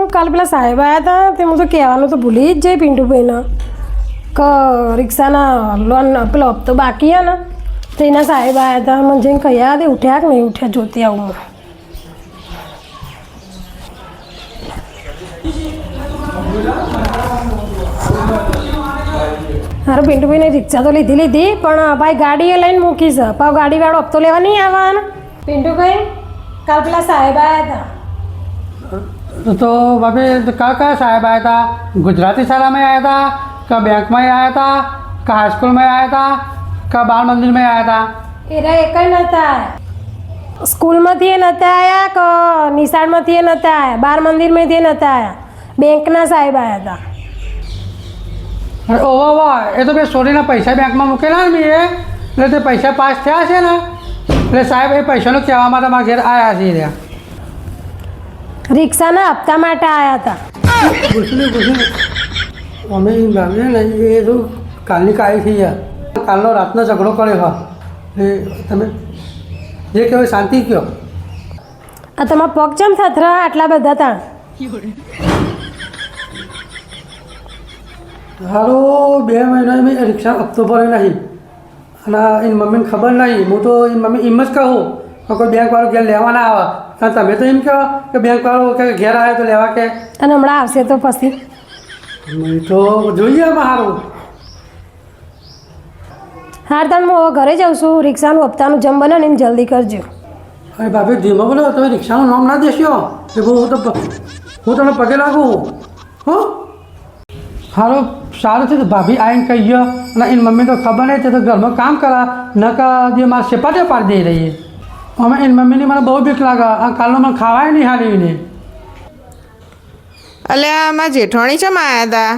કરું કાલ પેલા સાહેબ આવ્યા હતા તે હું તો કહેવાનું તો ભૂલી જ જઈ પિન્ટુભાઈને. કે રિક્ષાના લોન પેલો હપ્તો બાકી હે ને તો એના સાહેબ આવ્યા હતા મને જઈને કહ્યા તે ઉઠ્યા કે નહીં ઉઠ્યા, જોતી આવું મારો પિન્ટુભાઈને રિક્ષા તો લીધી લીધી, પણ ભાઈ ગાડીએ લઈને મૂકી છે પાવ ગાડીવાળો હપ્તો લેવા નહીં આવવાનો. પિન્ટુભાઈ, કાલ પેલા સાહેબ આવ્યા હતા તો બાપે કયા કયા સાહેબ આવ્યા હતા ગુજરાતી શાળામાં આવ્યા હતા કે બેંકમાં આવ્યા હતા કે હાઈસ્કૂલમાં આવ્યા હતા કે બાળ મંદિરમાં આવ્યા હતા એરા એક નહોતા સ્કૂલમાંથી એ નહોતા આવ્યા કે નિશાળમાંથી એ નહોતા આવ્યા બાર મંદિરમાંથી એ નહોતા આવ્યા બેંકના સાહેબ આવ્યા હતા ઓવા વાહ એ તો બે સોરીના પૈસા બેંકમાં મૂકેલા ને એ એટલે તે પૈસા પાસ થયા છે ને? એટલે સાહેબ એ પૈસાનું કહેવા માટે મારા ઘેર આવ્યા છે રહ્યા. રિક્ષાના હપ્તા માટે આવ્યા હતા. પૂછ્યું પૂછ્યું અમે ભાવીએ ને એ શું કાલની કાળી થઈ ગયા. કાલનો રાતનો ઝઘડો કર્યો હા. એ તમે જે કહેવાય શાંતિ કયો. આ તમારા પગ ચમ થથરા આટલા બધા તાણ હારો બે મહિના મેં રિક્ષા હપ્તો ભરે નહીં. અને એની મમ્મીને ખબર નહીં. હું તો એની મમ્મી એમ જ કહું. કોઈ બેંકવાળો ઘેર લેવા લેવાના આવે. અને તમે તો એમ કહો કે બેંકવાળો કે ઘેર આવે તો લેવા કે? અને હમણાં આવશે તો પછી. તો જોઈએ મારું હાર. તમે હું ઘરે જાઉં છું રિક્ષાનું હપ્તાનું જમ બને ને એમ જલ્દી કરજો. અરે ભાભી ધીમો બોલો તમે રિક્ષાનું નામ ના દેશો. હું તો હું તમને પગે લાગું હો? હારો સારું છે તો ભાભી આવીને કહી ગયો અને એની મમ્મી તો ખબર નહીં તે તો ઘરમાં કામ કરા. ન જે મારે સેપાટે પાડી દઈ રહી અમે એની મમ્મીની મને બહુ બીક લાગે. આ કાલનો મને ખાવાય નહીં હારી ને અલ્યા આમાં જેઠાણી ચમ આવ્યા હતા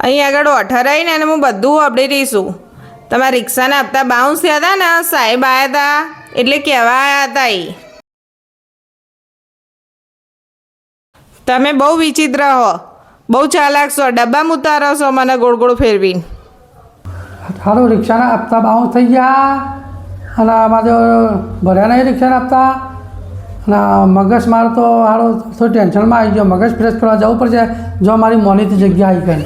અહીં આગળ અઠર આવીને અને હું બધું આપડી રહીશું તમારા રિક્ષાના હપ્તા બાઉન્સ થયા હતા ને? સાહેબ આવ્યા હતા એટલે કહેવા આવ્યા હતા એ તમે બહુ વિચિત્ર હો. બહુ ચાલાક છો ડબ્બામાં ઉતારો છો મને ગોળ ગોળ ફેરવી. સારું રિક્ષાના હપ્તા બાઉન્સ થઈ ગયા. અને આમાં ભર્યા નહીં રિક્ષાના હપ્તા અને મગજ મારો તો સારો થોડું ટેન્શનમાં આવી ગયો. મગજ ફ્રેશ કરવા જવું પડશે. જો મારી મોનીથી જગ્યા આવી ગઈ.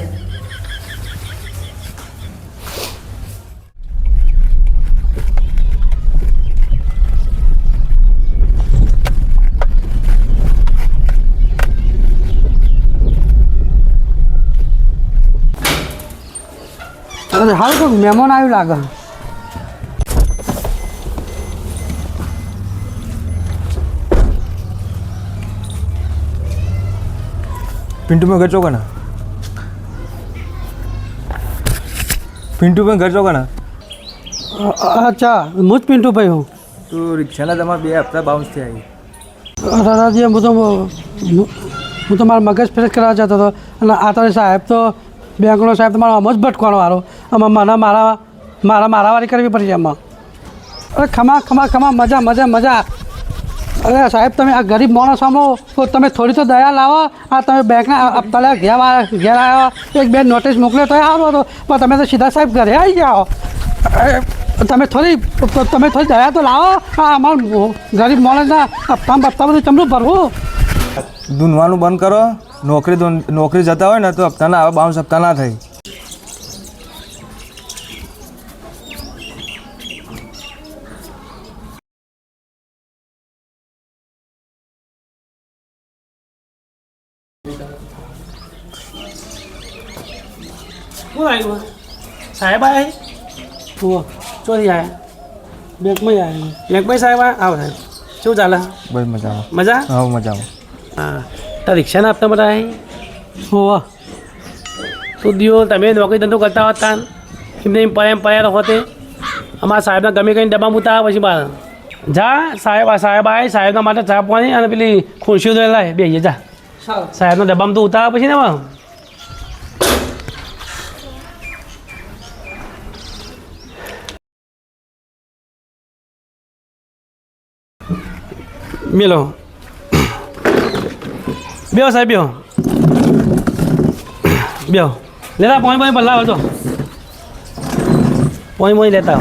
અરે હાલ કોઈ મહેમાન આવ્યું લાગે. પિન્ટુ પિન્ટુમાં ઘર પિન્ટુ મેં ઘર ચોકાના અચ્છા મુજ પિન્ટુ ભાઈ હું તો રિક્ષાના તમારા બે હપ્તા બાઉન્સ થયા દાદાજી હું તો હું તો મારા મગજ ફ્રેશ કરવા જતો હતો. અને આ તો સાહેબ તો બેંકનો સાહેબ તો મારો આમ જ ભટકવાનો વારો આમાં મને મારા મારા મારાવારી કરવી પડશે એમાં અરે ખમા ખમા ખમા, મજા મજા મજા. અરે સાહેબ, તમે આ ગરીબ માણસ સામો તો તમે થોડી તો દયા લાવો. આ તમે બેંકના પેલા ઘેર ઘેર આવ્યા એક બે નોટિસ મોકલ્યો તો આવો તો પણ તમે તો સીધા સાહેબ ઘરે આવી જાઓ તમે થોડી તમે થોડી દયા તો લાવો. આ અમારું ગરીબ માણસના હપ્તા બપ્તા બધું ચમડું ભરવું. ધૂનવાનું બંધ કરો. નોકરી નોકરી જતા હોય ને તો હપ્તાના આવે બાઉન્સ હપ્તા ના થાય. શું આવ્યું સાહેબ આવ્યા જુઓ ચોરી આવ્યા બેંકમાં આવ્યા લેખભાઈ સાહેબ આવો સાહેબ શું ચાલે બસ મજામાં મજા હા મજામાં હા તાર રિક્ષાના આપતા બધા હોવા તો દિયો તમે નોકરી ધંધો કરતા હોત એમને એમ પડ્યા એમ પડ્યા હોતે અમારા સાહેબના ગમે કંઈ ડબ્બા મૂતા પછી બાર જા સાહેબ આ સાહેબ આવે સાહેબના માટે ચા પાણી અને પેલી ખુરશીઓ તો લાય બે જા સાહેબનો ડબ્બામાં તો ઉતાર પછી ને મેલો. બ્યો સાહેબ બ્યો બ્યો લેતા પોઈ પોઈ ભલ્લા હતો પોઈ પોઈ લેતા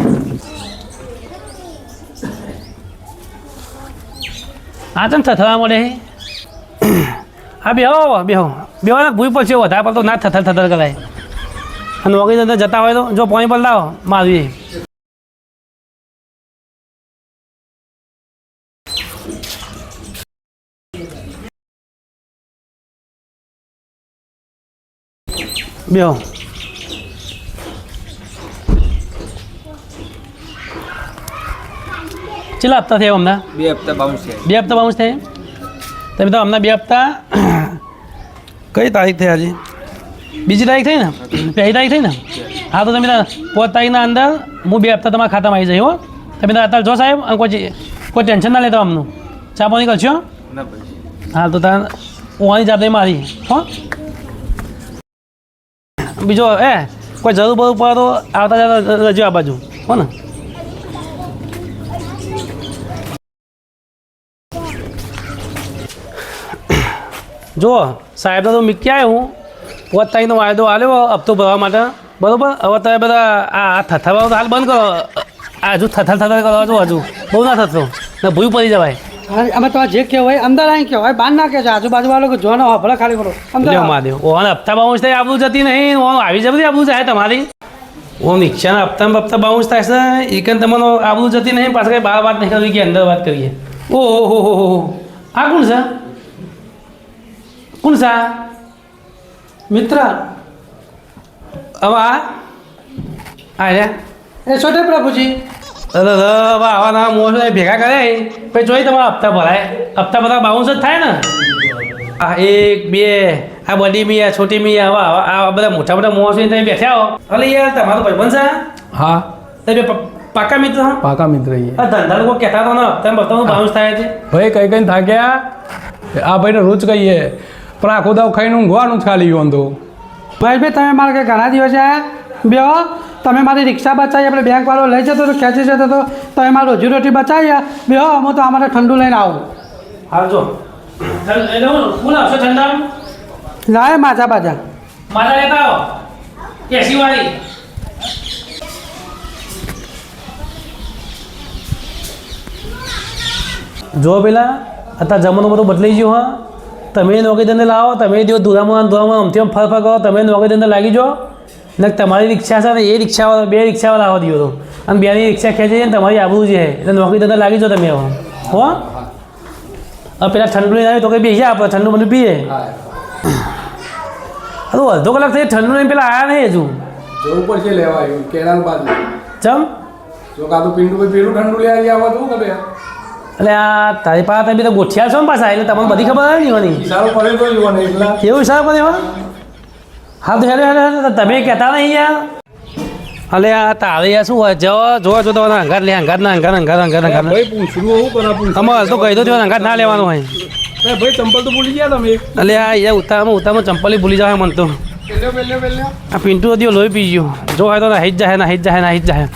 આ તને થવા મળે હા બેહો બેહો. બેહો ને ભૂઈ પડશે વધારે પડતો ના થથર થથર કરાય. અને નોકરી ધંધા જતા હોય તો જો પાણી પર લાવો મારવી. બેહો. કેટલા હપ્તા થયા હમણાં બે હપ્તા બાઉન્સ છે બે હપ્તા બાઉન્સ થાય તમે તો હમણાં બે હપ્તા કઈ તારીખ થઈ આજે? બીજી તારીખ થઈ ને? પહેલી તારીખ થઈ ને? હા તો તમે પાંચ તારીખના અંદર હું બે હપ્તા તમારા ખાતામાં આવી જાય હો. તમે અત્યારે જો સાહેબ અને કોઈ કોઈ ટેન્શન ના લેતા અમનું. ચા પાણી કરશો? હા તો તાર આની જાતે મારી હો. બીજો એ કોઈ જરૂર બરૂર પડે તો આવતા જતા રજો આ બાજુ હો ને. જો સાહેબ તો મીક્યા હું. પોત તારીખનો વાયદો આવ્યો હપ્તો ભરવા માટે. બરાબર? હવે તમે બધા આ થથાવા હાલ બંધ કરો. આ હજુ થથર થથર કરો છો હજુ. બહુ ના થતો. ને ભૂઈ પડી જવાય. અમે તો જે કહેવાય અંદર આવી કહેવાય બહાર ના કહેજો આજુબાજુ વાળો કે જોવાનો ભલે ખાલી કરો. મહાદેવ ઓન હપ્તા બાઉન્સ થાય આપણું જતી નહીં. ઓન આવી જતી આપણું જાય તમારી. ઓમ રિક્ષાના હપ્તા હપ્તા બાઉન્સ થાય છે. એ કન તમારો આપણું જતી નહીં પાછળ કઈ બહાર વાત નહીં કરવી કે અંદર વાત કરીએ. ઓહો હો હો હો. આ કોણ છે? કોણ સા? મિત્ર. આવા આ આ રહ્યા એ છોટે પ્રભુજી. અરે હવે આવાના મોસ ભેગા કરે. પછી જોઈ તમારા હપ્તા ભરાય. હપ્તા બધા બાઉન્સ જ થાય ને. આ એક બે આ બડી મી આ છોટી મી આવા આ બધા મોટા મોટા મોસ તમે બેઠા હો. અરે યાર તમારો ભાઈબંધ છે હા. તમે પાકા મિત્ર? પાકા મિત્ર આ ધંધા લોકો કહેતા હતા ને હપ્તા બતાવું બાઉન્સ થાય છે. ભાઈ કઈ કઈ થાક્યા? આ ભાઈને રોજ કહીએ. પણ આખો દાવ ખાઈને ઊંઘવાનું જ ખાલી યોન ભાઈ તમે મારા ઘણા દિવસે આવ્યા બેહો. તમે મારી રિક્ષા બચાવી આપણે બેંક વાળો લઈ જતો તો ખેંચી જતો તો. તમે મારી રોજી રોટી બચાવી બેહો હું તો અમારે ઠંડુ લઈને આવું. ઠંડા લાય માજા બાજા. માજા લેતા આવો. કેસી વાળી. જો પેલા અત્યારે જમાનો બધો બદલાઈ ગયો હા? તમે નોકરી ધંધે લાવો તમે જો દુરામાં દુરામાં અમથી ફર ફર કરો તમે નોકરી ધંધે લાગી જાઓ. ને તમારી રિક્ષા છે ને એ રિક્ષાવાળા બે રિક્ષાવાળા આવવા દીધો તો. અને બેની રિક્ષા ખેંચી છે ને તમારી આબરૂ છે એટલે નોકરી ધંધે લાગી જાઓ તમે હવે. હો? હવે પેલા ઠંડુ લઈને આવી તો કંઈ બેસી આપણે ઠંડુ બધું પીએ. અરે અડધો કલાક થઈ ઠંડુ લઈને પેલા આવ્યા નહીં હજુ. જવું પડશે લેવા કેળાલ બાજુ. ચમ? જો કાં તો પિંડુ ભાઈ ઠંડુ લઈ આવી આવવા તું કે એટલે આ તારી પાસે તમે તો ગોઠિયા છો ને પાછા એટલે તમને બધી ખબર ને નહીં એટલા. કેવું હિસાબ કરે હા તો હેલો હેલો તમે કહેતા નહીં યાર અલે આ તારે યાર શું હોય? જો જોવા જો હોય અંગાર લે અંગાર ના અંગાર અંગાર અંગાર અંગાર ભાઈ પૂછવું હું પણ અમારે તો કહી દો છો અંગાર ના લેવાનું હોય. ભાઈ ચંપલ તો ભૂલી ગયા તમે. અલે આ યાર ઉતારમાં ઉતારમાં ચંપલ ભૂલી જાવ મને તો. આ પિન્ટુ દીવો લોહી પી ગયો. જો હોય તો નાહી જ જાય નાહી જ જાહે નાહી જ જાય